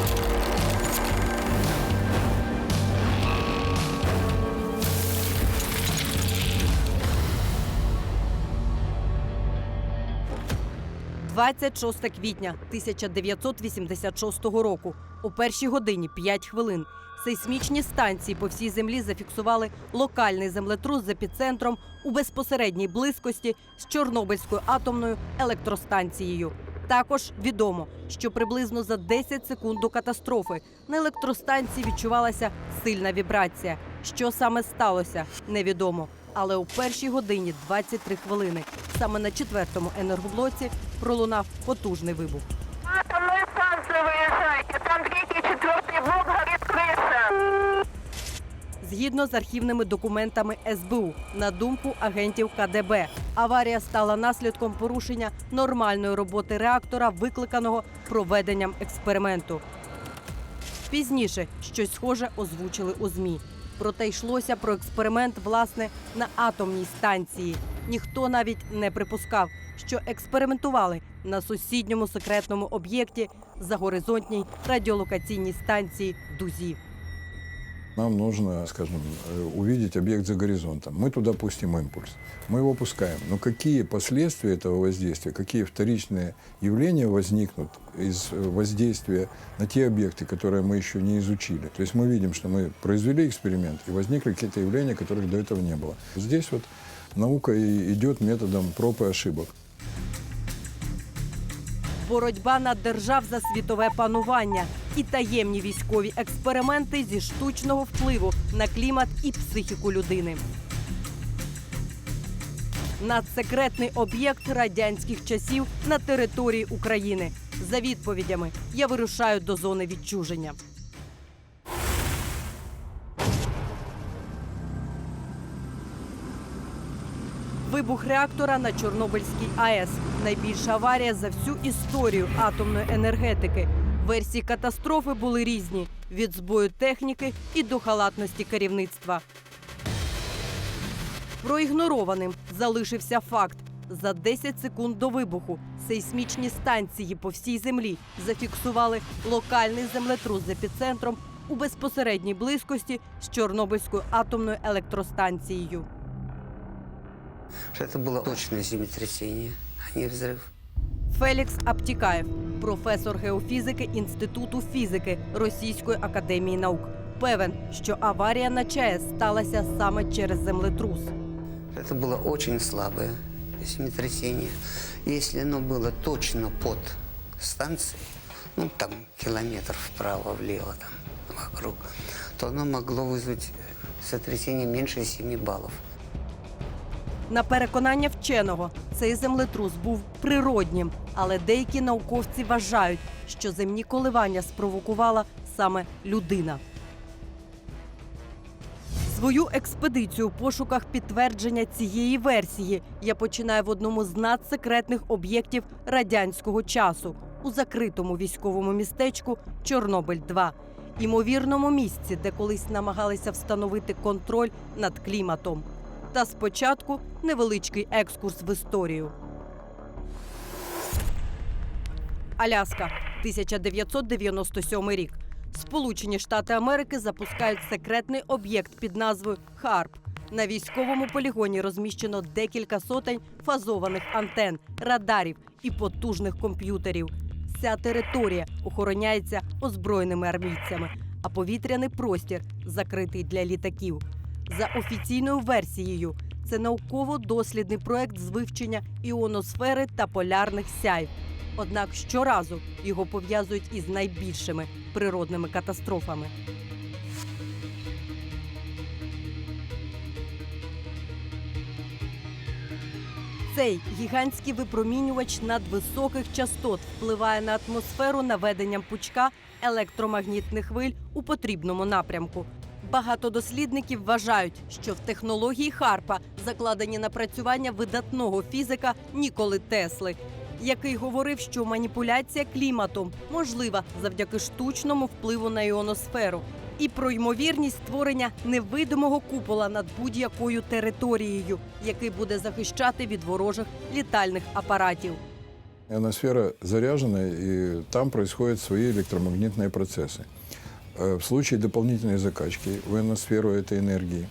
– 26 квітня 1986 року. О першій годині 5 хвилин. Сейсмічні станції по всій землі зафіксували локальний землетрус з епіцентром у безпосередній близькості з Чорнобильською атомною електростанцією. Також відомо, що приблизно за 10 секунд до катастрофи на електростанції відчувалася сильна вібрація. Що саме сталося, невідомо. Але у першій годині 23 хвилини саме на четвертому енергоблоці пролунав потужний вибух. Там третий, четвертый блок Згідно з архівними документами СБУ, на думку агентів КДБ, аварія стала наслідком порушення нормальної роботи реактора, викликаного проведенням експерименту. Пізніше щось схоже озвучили у змі. Проте йшлося про експеримент власне на атомній станції. Ніхто навіть не припускав, що експериментували на сусідньому секретному об'єкті загоризонтній радіолокаційній станції Дузі. Нам нужно, скажем, э, увидеть объект за горизонтом. Мы туда пустим импульс. Мы его пускаем. Но какие последствия этого воздействия, какие вторичные явления возникнут из э, воздействия на те объекты, которые мы еще не изучили? То есть мы видим, что мы произвели эксперимент, и возникли какие-то явления, которых до этого не было. Здесь вот наука и идет методом проб и ошибок. боротьба на держав за світове панування і таємні військові експерименти зі штучного впливу на клімат і психіку людини. Надсекретний об'єкт радянських часів на території України. За відповідями я вирушаю до зони відчуження. Вибух реактора на Чорнобильській АЕС найбільша аварія за всю історію атомної енергетики. Версії катастрофи були різні від збою техніки і до халатності керівництва. Проігнорованим залишився факт. За 10 секунд до вибуху сейсмічні станції по всій землі зафіксували локальний землетрус з епіцентром у безпосередній близькості з Чорнобильською атомною електростанцією. что это было точное землетрясение, а не взрыв. Фелікс Аптікаєв, професор геофізики Інституту фізики Російської академії наук, певен, що аварія на ЧАЕС сталася саме через землетрус. Это было очень слабое землетрясение. Если оно было точно под станцией, ну там километр вправо-влево, там вокруг, то оно могло вызвать сотрясение меньше 7 баллов. На переконання вченого, цей землетрус був природнім, але деякі науковці вважають, що земні коливання спровокувала саме людина. Свою експедицію у пошуках підтвердження цієї версії я починаю в одному з надсекретних об'єктів радянського часу у закритому військовому містечку Чорнобиль 2 імовірному місці, де колись намагалися встановити контроль над кліматом. Та спочатку невеличкий екскурс в історію. Аляска, 1997 рік. Сполучені Штати Америки запускають секретний об'єкт під назвою Харп. На військовому полігоні розміщено декілька сотень фазованих антен, радарів і потужних комп'ютерів. Вся територія охороняється озброєними армійцями, а повітряний простір закритий для літаків. За офіційною версією, це науково-дослідний проект з вивчення іоносфери та полярних сяйв. Однак щоразу його пов'язують із найбільшими природними катастрофами. Цей гігантський випромінювач надвисоких частот впливає на атмосферу наведенням пучка електромагнітних хвиль у потрібному напрямку. Багато дослідників вважають, що в технології Харпа закладені напрацювання видатного фізика Ніколи Тесли, який говорив, що маніпуляція кліматом можлива завдяки штучному впливу на іоносферу, і про ймовірність створення невидимого купола над будь-якою територією, який буде захищати від ворожих літальних апаратів. Ионосфера заряжена, и там происходят свои электромагнитные процессы. Э, В случае дополнительной закачки в ионосферу этой энергии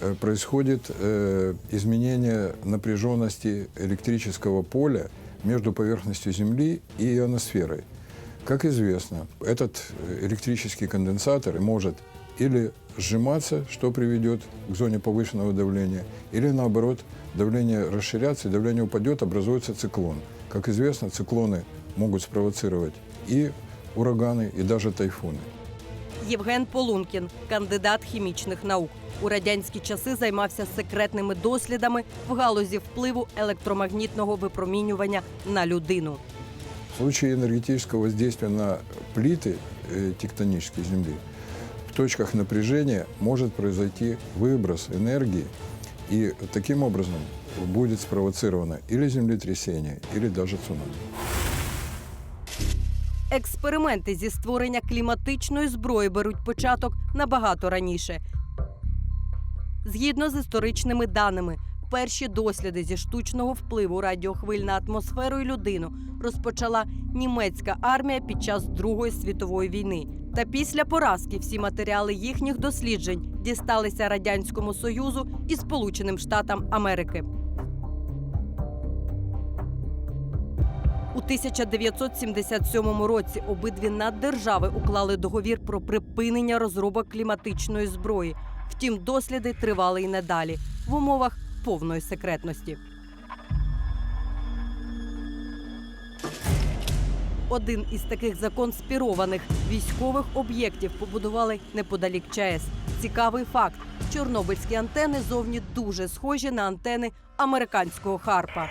э, происходит э, изменение напряженности электрического поля между поверхностью Земли и ионосферой. Как известно, этот э, электрический конденсатор может или сжиматься, что приведет к зоне повышенного давления, или наоборот, давление расширяться, и давление упадет, образуется циклон. Как известно, циклоны могут спровоцировать и ураганы, и даже тайфуны. Євген Полункін, кандидат хімічних наук. У радянські часи займався секретними дослідами в галузі впливу електромагнітного випромінювання на людину. В случае энергетического воздействия на плиты э, тектонической Земли, в точках напряжения может произойти выброс энергии, и таким образом будет спровоцировано или землетрясение, или даже цунами. Експерименти зі створення кліматичної зброї беруть початок набагато раніше. Згідно з історичними даними, перші досліди зі штучного впливу радіохвиль на атмосферу і людину розпочала німецька армія під час Другої світової війни. Та після поразки всі матеріали їхніх досліджень дісталися радянському союзу і Сполученим Штатам Америки. У 1977 році обидві наддержави уклали договір про припинення розробок кліматичної зброї. Втім, досліди тривали і надалі в умовах повної секретності. Один із таких законспірованих військових об'єктів побудували неподалік ЧАЕС. Цікавий факт: чорнобильські антени зовні дуже схожі на антени американського харпа.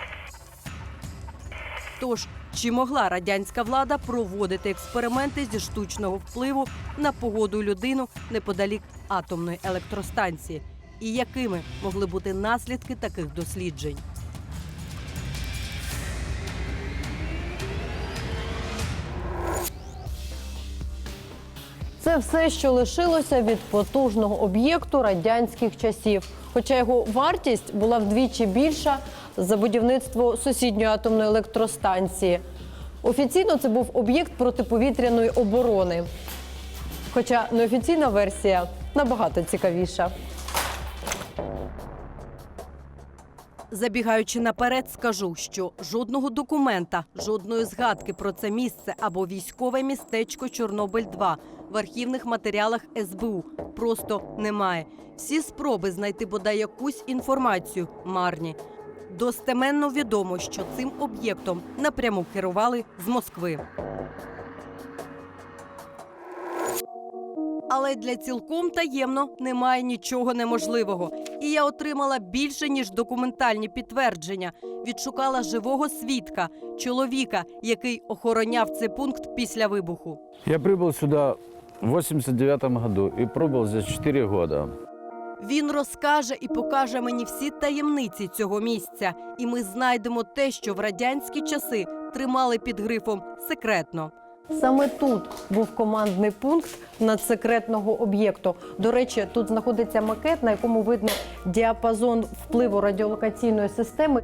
Тож, чи могла радянська влада проводити експерименти зі штучного впливу на погоду людину неподалік атомної електростанції? І якими могли бути наслідки таких досліджень? Це все, що лишилося від потужного об'єкту радянських часів. Хоча його вартість була вдвічі більша за будівництво сусідньої атомної електростанції. Офіційно це був об'єкт протиповітряної оборони. Хоча неофіційна версія набагато цікавіша. Забігаючи наперед, скажу, що жодного документа, жодної згадки про це місце або військове містечко Чорнобиль 2 в архівних матеріалах СБУ просто немає. Всі спроби знайти бодай якусь інформацію марні. Достеменно відомо, що цим об'єктом напряму керували з Москви. Але для цілком таємно немає нічого неможливого. І я отримала більше ніж документальні підтвердження. Відшукала живого свідка, чоловіка, який охороняв цей пункт після вибуху. Я прибыл сюда в 89 году и пробыл здесь 4 года. Він розкаже і покаже мені всі таємниці цього місця, і ми знайдемо те, що в радянські часи тримали під грифом секретно. Саме тут був командний пункт надсекретного об'єкту. До речі, тут знаходиться макет, на якому видно діапазон впливу радіолокаційної системи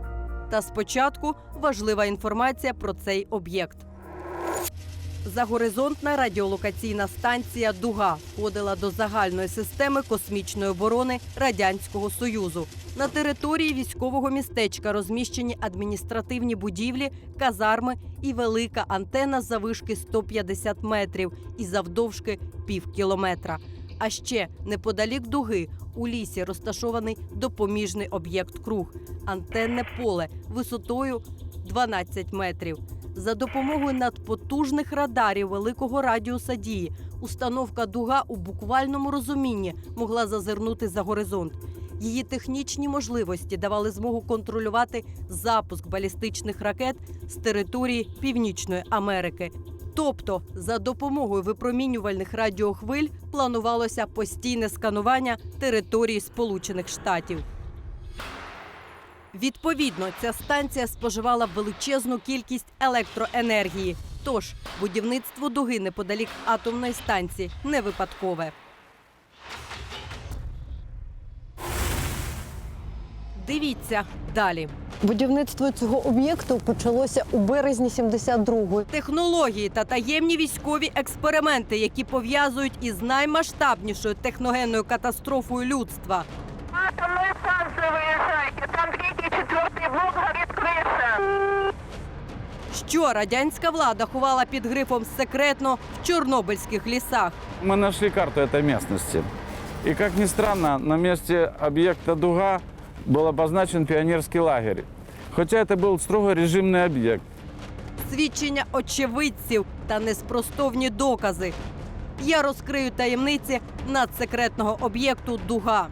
Та спочатку важлива інформація про цей об'єкт. Загоризонтна радіолокаційна станція Дуга входила до загальної системи космічної оборони Радянського Союзу. На території військового містечка розміщені адміністративні будівлі, казарми і велика антена завишки 150 метрів і завдовжки пів кілометра. А ще неподалік дуги у лісі розташований допоміжний об'єкт круг антенне поле висотою 12 метрів. За допомогою надпотужних радарів великого радіуса дії установка дуга у буквальному розумінні могла зазирнути за горизонт. Її технічні можливості давали змогу контролювати запуск балістичних ракет з території Північної Америки. Тобто, за допомогою випромінювальних радіохвиль планувалося постійне сканування території Сполучених Штатів. Відповідно, ця станція споживала величезну кількість електроенергії. Тож будівництво дуги неподалік атомної станції не випадкове. Дивіться далі. Будівництво цього об'єкту почалося у березні 72-го. Технології та таємні військові експерименти, які пов'язують із наймасштабнішою техногенною катастрофою людства Атомную станцию выезжайте. Там третий, четвертый блок горит крыша. Що радянська влада ховала під грифом секретно в чорнобильських лісах. Мы нашли карту этой местности. И, как ни странно, на месте объекта «Дуга» был обозначен пионерский лагерь. Хотя это был строго режимный объект. свідчення очевидців та неспростовні докази. Я розкрию таємниці надсекретного об'єкту Дуга.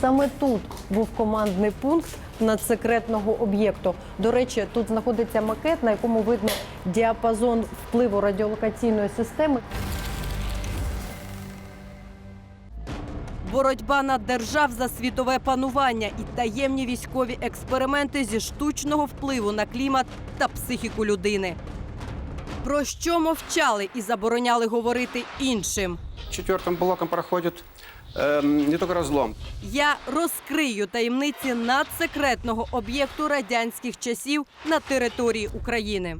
Саме тут був командний пункт надсекретного об'єкту. До речі, тут знаходиться макет, на якому видно діапазон впливу радіолокаційної системи. Боротьба над держав за світове панування і таємні військові експерименти зі штучного впливу на клімат та психіку людини. Про що мовчали і забороняли говорити іншим? четвертым блоком проходит эм, не только разлом, Я розкрию таємниці надсекретного об'єкту радянських часів на території України.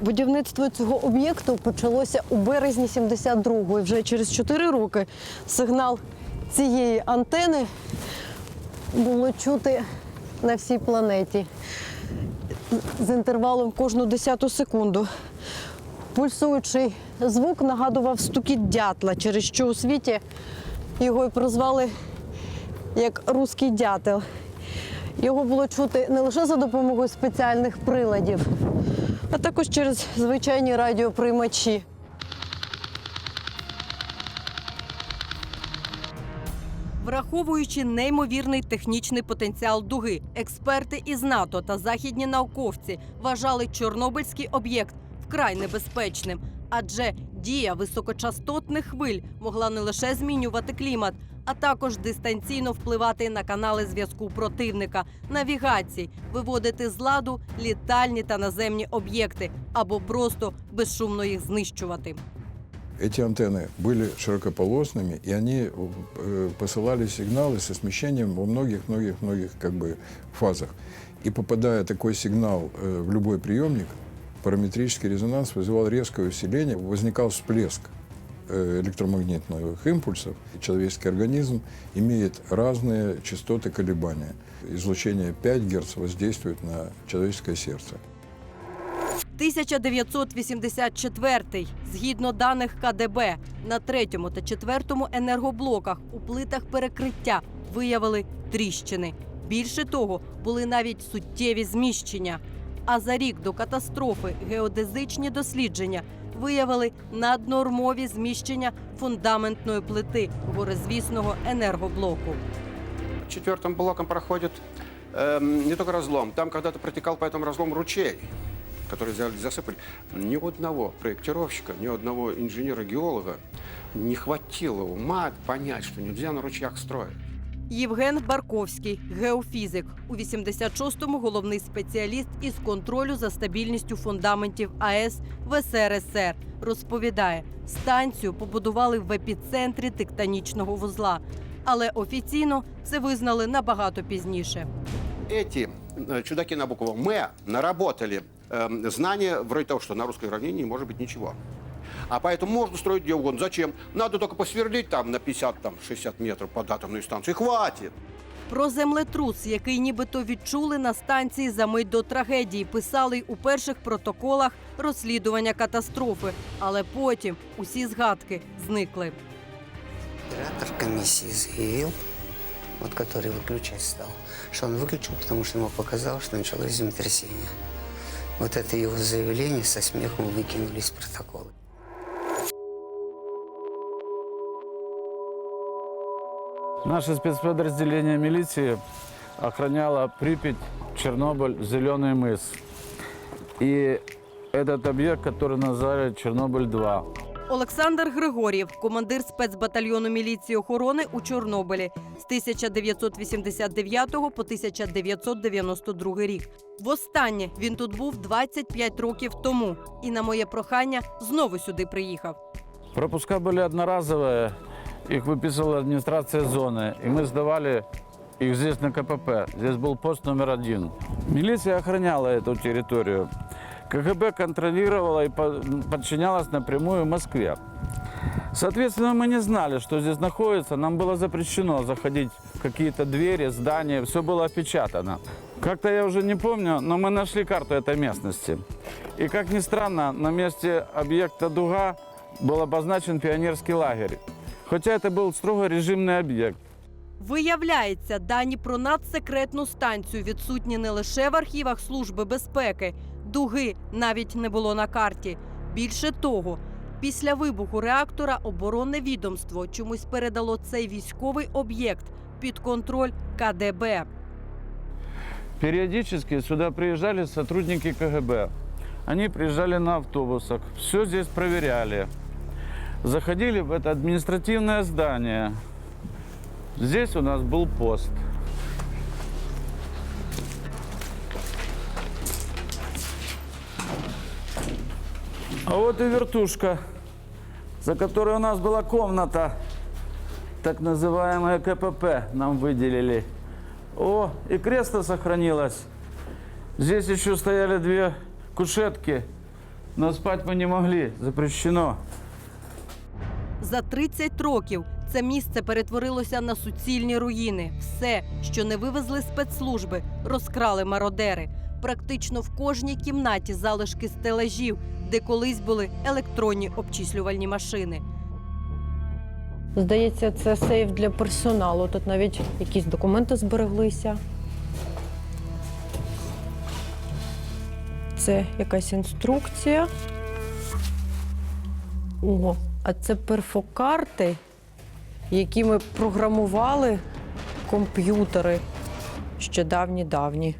Будівництво цього об'єкту почалося у березні 72-го. І вже через 4 роки сигнал цієї антени було чути на всій планеті з інтервалом кожну десяту секунду. Пульсуючий звук нагадував стукіт дятла, через що у світі його і прозвали як руський дятел. Його було чути не лише за допомогою спеціальних приладів, а також через звичайні радіоприймачі. Враховуючи неймовірний технічний потенціал дуги, експерти із НАТО та західні науковці вважали Чорнобильський об'єкт вкрай небезпечним, адже дія високочастотних хвиль могла не лише змінювати клімат, а також дистанційно впливати на канали зв'язку противника, навігації, виводити з ладу літальні та наземні об'єкти або просто безшумно їх знищувати. Эти антенны были широкополосными, и они э, посылали сигналы со смещением во многих-многих-многих как бы фазах. И попадая такой сигнал э, в любой приемник, параметрический резонанс вызывал резкое усиление, возникал всплеск э, электромагнитных импульсов. И человеческий организм имеет разные частоты колебания. Излучение 5 Гц воздействует на человеческое сердце. 1984 згідно даних КДБ, на третьому та четвертому енергоблоках у плитах перекриття виявили тріщини. Більше того, були навіть суттєві зміщення. А за рік до катастрофи геодезичні дослідження виявили наднормові зміщення фундаментної плити горизвісного енергоблоку. четвертым блоком проходит эм, не только разлом, там когда-то протекал по этому разлому ручей, который взяли, засыпали. Ни одного проектировщика, ни одного инженера-геолога не хватило ума понять, что нельзя на ручьях строить. Євген Барковський, геофізик, у 86-му головний спеціаліст із контролю за стабільністю фундаментів АЕС в СРСР, розповідає, станцію побудували в епіцентрі тектонічного вузла, але офіційно це визнали набагато пізніше. Эти э, чудаки на букву «М» наработали эм, знания вроде того, что на русской равнине не может быть ничего. А поэтому можно строить где угодно. Зачем? Надо только посверлить там на 50-60 метров под атомную станцию. Хватит! Про землетрус, який нібито відчули на станції за мить до трагедії, писали й у перших протоколах розслідування катастрофи. Але потім усі згадки зникли. Оператор комиссии заявил, вот который выключать стал, что он выключил, потому что ему показалось, что началось землетрясение. Вот это его заявление со смехом выкинули из протокола. Наше спецподразделение милиции охраняло Припять, Чернобыль, Зеленый мыс. И этот объект, который назвали Чернобыль-2. Олександр Григорів, командир спецбатальйону міліції охорони у Чорнобилі з 1989 по 1992 рік. Востаннє він тут був 25 років тому, і на моє прохання знову сюди приїхав. Пропуска были одноразовые, их выписывала администрация зоны, и мы сдавали их здесь на КПП. Здесь был пост номер один. Милиция охраняла эту территорию. КГБ контролировала и по- подчинялась напрямую Москве. Соответственно, мы не знали, что здесь находится. Нам было запрещено заходить в какие-то двери, здания. Все было опечатано. Как-то я уже не помню, но мы нашли карту этой местности. И, как ни странно, на месте объекта «Дуга» был обозначен пионерский лагерь. Хотя это был строго режимный объект. Виявляється, дані про надсекретну станцію відсутні не лише в архівах Служби безпеки, дуги навіть не було на карті. Більше того, після вибуху реактора оборонне відомство чомусь передало цей військовий об'єкт під контроль КДБ. Периодически сюда приезжали сотрудники КГБ. Они приезжали на автобусах, все здесь проверяли. Заходили в это административное здание. Здесь у нас был пост. А вот и вертушка, за которой у нас была комната, так называемая КПП нам выделили. О, и кресло сохранилось. Здесь еще стояли две кушетки, но спать мы не могли, запрещено. За 30 років це місце перетворилося на суцільні руїни. Все, що не вивезли спецслужби, розкрали мародери. Практично в кожній кімнаті залишки стелажів, де колись були електронні обчислювальні машини. Здається, це сейф для персоналу. Тут навіть якісь документи збереглися. Це якась інструкція. Ого, а це перфокарти, якими програмували комп'ютери ще давні-давні.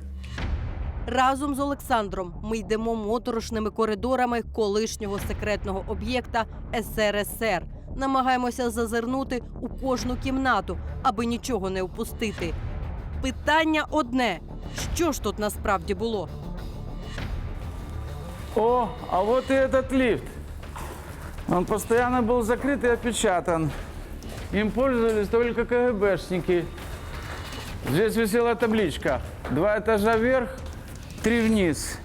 Разом з Олександром ми йдемо моторошними коридорами колишнього секретного об'єкта СРСР. Намагаємося зазирнути у кожну кімнату, аби нічого не впустити. Питання одне: що ж тут насправді було? О, а вот и этот лифт. Он постоянно был закрыт и опечатан. Им пользовались только КГБшники. Здесь висела табличка. Два этажа вверх, три вниз.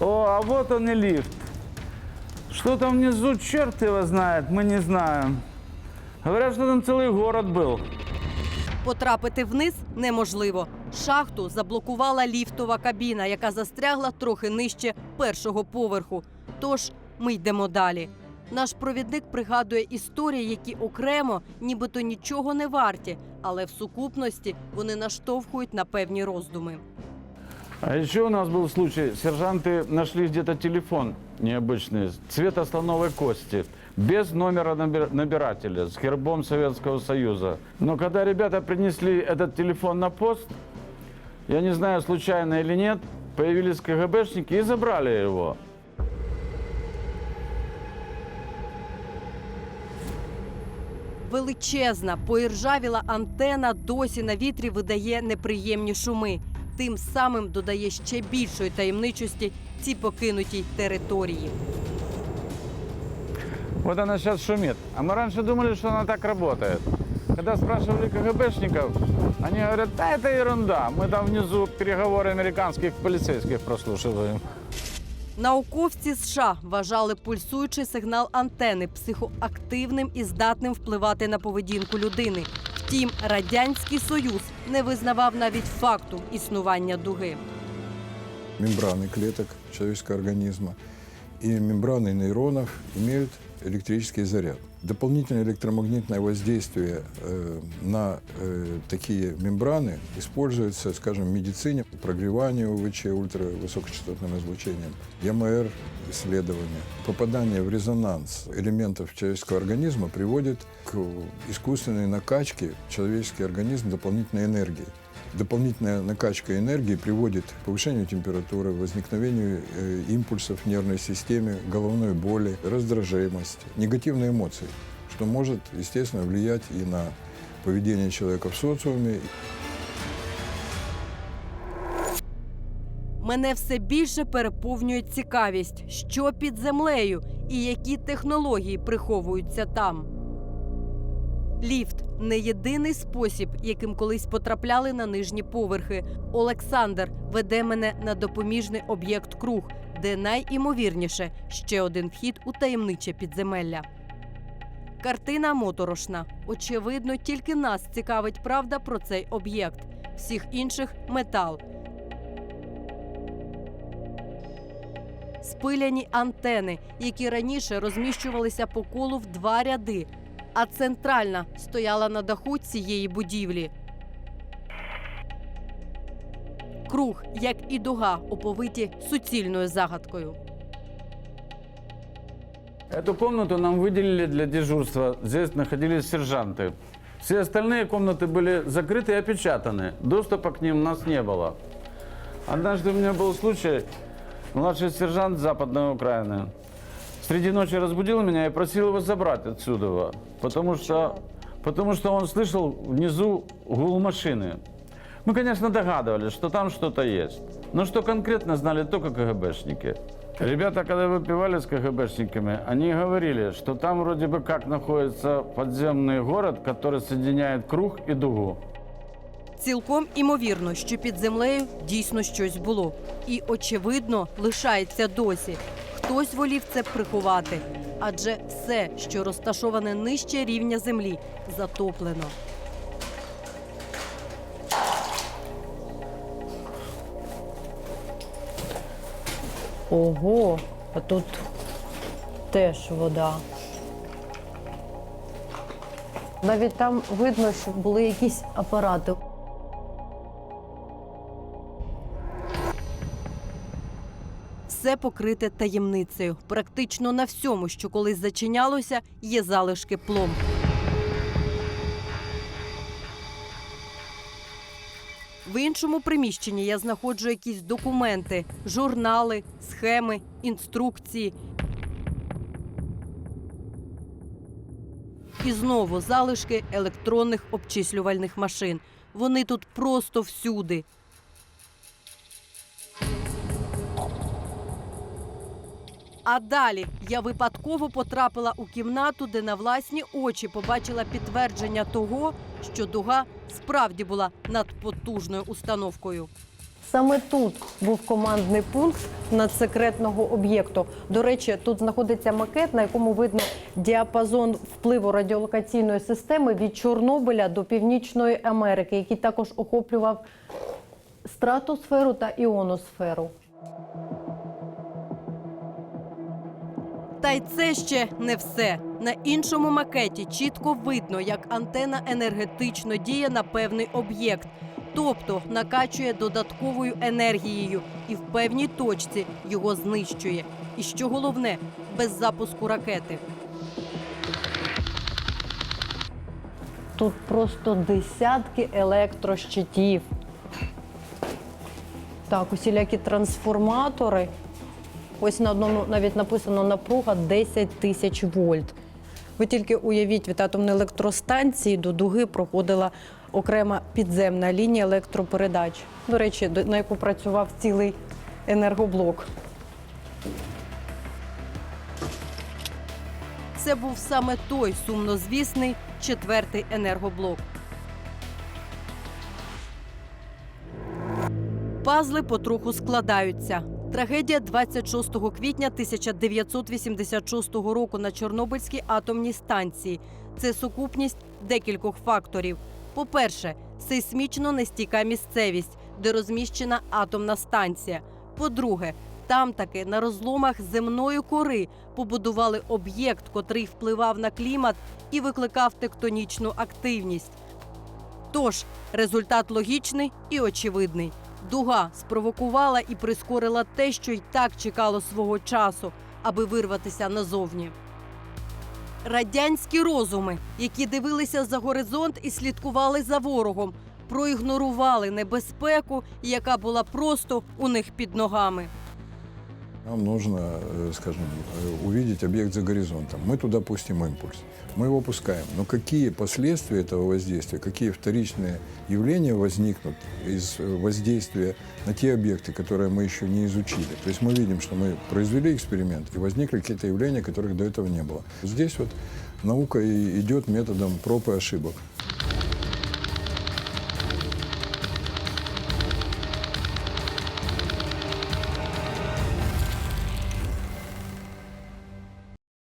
О, а вот он и лифт. Что там внизу, черт его знает, мы не знаем. Говорят, что там целый город был. Потрапити вниз неможливо. Шахту заблокувала ліфтова кабіна, яка застрягла трохи нижче першого поверху. Тож ми йдемо далі. Наш провідник пригадує історії, які окремо нібито нічого не варті, але в сукупності вони наштовхують на певні роздуми. А еще у нас был случай, сержанты нашли где-то телефон необычный, цвета слоновой кости, без номера набир- набирателя, с гербом Советского Союза. Но когда ребята принесли этот телефон на пост, я не знаю, случайно или нет, появились КГБшники и забрали его. Величезна поіржавіла антена досі на вітрі видає неприємні шуми. Тим самим додає ще більшої таємничості цій покинутій території. Вот она сейчас шумит. А мы раньше думали, что она так работает. Когда спрашивали КГБшников, они говорят, да это ерунда, мы там внизу переговоры американских полицейских прослушиваем. Науковці США вважали пульсуючий сигнал антени психоактивним і здатним впливати на поведінку людини. Втім, радянський союз не визнавав навіть факту існування дуги. Мембрани клеток человеческого організму і мембрани нейронів имеют электрический заряд. Дополнительное электромагнитное воздействие э, на э, такие мембраны используется, скажем, в медицине, прогревание УВЧ ультравысокочастотным излучением, ЯМР исследования. Попадание в резонанс элементов человеческого организма приводит к искусственной накачке в человеческий организм дополнительной энергии. Дополнительная накачка энергии приводит к повышению температуры, возникновению э, импульсов в нервной системе, головной боли, раздражаемости, негативные эмоции, что может, естественно, влиять и на поведение человека в социуме, Мене все більше переповнює цікавість, що під землею і які технології приховуються там. Ліфт не єдиний спосіб, яким колись потрапляли на нижні поверхи. Олександр веде мене на допоміжний об'єкт круг, де найімовірніше ще один вхід у таємниче підземелля. Картина моторошна. Очевидно, тільки нас цікавить правда про цей об'єкт. Всіх інших метал. Спиляні антени, які раніше розміщувалися по колу в два ряди, а центральна стояла на даху цієї будівлі. Круг, як і дуга, оповиті суцільною загадкою. Эту комнату нам выделили для дежурства. Здесь находились сержанты. Все остальные комнаты были закрыты и опечатаны. Доступа к ним у нас не было. Однажды у меня был случай, младший сержант Западной Украины среди ночи разбудил меня и просил его забрать отсюда, потому что, потому что он слышал внизу гул машины. Мы, конечно, догадывались, что там что-то есть. Но что конкретно знали только КГБшники. Ребята, когда выпивали с КГБшниками, они говорили, что там вроде бы как находится подземный город, который соединяет круг и дугу. Цілком імовірно, що під землею дійсно щось було. І, очевидно, лишається досі. Хтось волів це приховати, адже все, що розташоване нижче рівня землі, затоплено. Ого, а тут теж вода. Навіть там видно, що були якісь апарати. Все покрите таємницею. Практично на всьому, що колись зачинялося, є залишки пломб. В іншому приміщенні я знаходжу якісь документи, журнали, схеми, інструкції. І знову залишки електронних обчислювальних машин. Вони тут просто всюди. А далі я випадково потрапила у кімнату, де на власні очі побачила підтвердження того, що дуга справді була надпотужною установкою. Саме тут був командний пункт надсекретного об'єкту. До речі, тут знаходиться макет, на якому видно діапазон впливу радіолокаційної системи від Чорнобиля до Північної Америки, який також охоплював стратосферу та іоносферу. Та й це ще не все. На іншому макеті чітко видно, як антена енергетично діє на певний об'єкт, тобто накачує додатковою енергією і в певній точці його знищує. І що головне, без запуску ракети. Тут просто десятки електрощитів. Так, усілякі трансформатори. Ось на одному навіть написано напруга 10 тисяч вольт. Ви тільки уявіть, від атомної електростанції до дуги проходила окрема підземна лінія електропередач. До речі, на яку працював цілий енергоблок. Це був саме той сумнозвісний четвертий енергоблок. Пазли потроху складаються. Трагедія 26 квітня 1986 року на Чорнобильській атомній станції. Це сукупність декількох факторів. По-перше, сейсмічно нестійка місцевість, де розміщена атомна станція. По-друге, там таки на розломах земної кори побудували об'єкт, котрий впливав на клімат і викликав тектонічну активність. Тож результат логічний і очевидний. Дуга спровокувала і прискорила те, що й так чекало свого часу, аби вирватися назовні. Радянські розуми, які дивилися за горизонт і слідкували за ворогом, проігнорували небезпеку, яка була просто у них під ногами. Нам нужно, э, скажем, э, увидеть объект за горизонтом. Мы туда пустим импульс. Мы его пускаем. Но какие последствия этого воздействия, какие вторичные явления возникнут из э, воздействия на те объекты, которые мы еще не изучили. То есть мы видим, что мы произвели эксперимент, и возникли какие-то явления, которых до этого не было. Здесь вот наука и идет методом проб и ошибок.